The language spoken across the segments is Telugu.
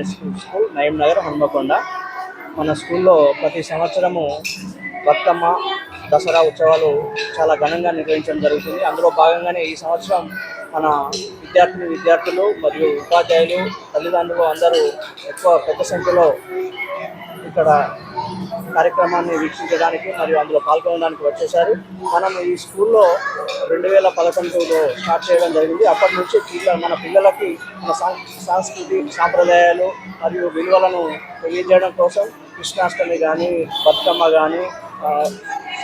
ఇంటర్నేషనల్ స్కూల్ నయం నగర్ హన్మకొండ. మన స్కూల్లో ప్రతి సంవత్సరము బతుకమ్మ దసరా ఉత్సవాలు చాలా ఘనంగా నిర్వహించడం జరుగుతుంది. అందులో భాగంగానే ఈ సంవత్సరం మన విద్యార్థులు విద్యార్థులు మరియు ఉపాధ్యాయులు తల్లిదండ్రులు అందరూ ఎక్కువ పెద్ద సంఖ్యలో ఇక్కడ కార్యక్రమాన్ని వీక్షించడానికి మరియు అందులో పాల్గొనడానికి వచ్చేసారు మనం ఈ స్కూల్లో రెండు వేల పదకొండులో స్టార్ట్ చేయడం జరిగింది. అప్పటి నుంచి పిల్ల మన పిల్లలకి మన సాంస్కృతి సాంప్రదాయాలు మరియు విలువలను తెలియజేయడం కోసం కృష్ణాష్టమి కానీ బతుకమ్మ కానీ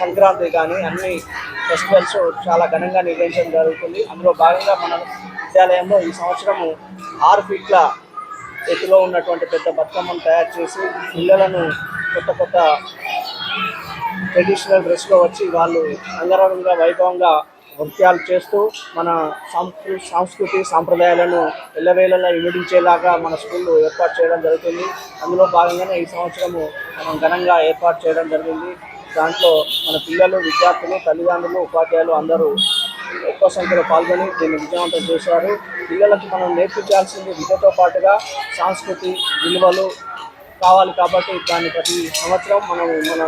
సంక్రాంతి కానీ అన్ని ఫెస్టివల్స్ చాలా ఘనంగా నిర్వహించడం జరుగుతుంది. అందులో భాగంగా మన విద్యాలయంలో ఈ సంవత్సరము ఆరు ఫీట్ల చేతిలో ఉన్నటువంటి పెద్ద బతుకమ్మను తయారు చేసి పిల్లలను కొత్త కొత్త ట్రెడిషనల్ డ్రెస్లో వచ్చి వాళ్ళు అంగరంగ వైభవంగా నృత్యాలు చేస్తూ మన సంస్కృ సంస్కృతి సాంప్రదాయాలను ఎల్లవేళలా ఇమిడించేలాగా మన స్కూల్ ఏర్పాటు చేయడం జరుగుతుంది. అందులో భాగంగానే ఈ సంవత్సరము మనం ఘనంగా ఏర్పాటు చేయడం జరిగింది. దాంట్లో మన పిల్లలు విద్యార్థులు తల్లిదండ్రులు ఉపాధ్యాయులు అందరూ ఎక్కువ సంఖ్యలో పాల్గొని దీన్ని విజయవంతం చేశారు. పిల్లలకు మనం నేర్పించాల్సింది విద్యతో పాటుగా సంస్కృతి విలువలు కావాలి కాబట్టి దాన్ని ప్రతి సంవత్సరం మనం మన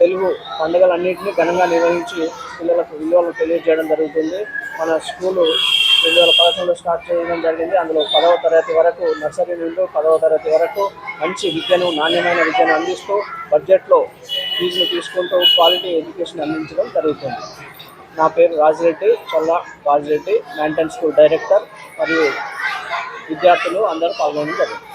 తెలుగు పండుగలన్నింటినీ ఘనంగా నిర్వహించి పిల్లలకు విలువలను తెలియజేయడం జరుగుతుంది. మన స్కూలు రెండు వేల పదకొండులో స్టార్ట్ చేయడం జరిగింది. అందులో పదవ తరగతి వరకు నర్సరీ నుండి పదవ తరగతి వరకు మంచి విద్యను నాణ్యమైన విద్యను అందిస్తూ బడ్జెట్లో ఫీజులు తీసుకుంటూ క్వాలిటీ ఎడ్యుకేషన్ అందించడం జరుగుతుంది. నా పేరు Rajireddy Cholla Rajireddy maintain school director మరియు విద్యార్థులు అందరూ పాల్గొనడం జరిగింది.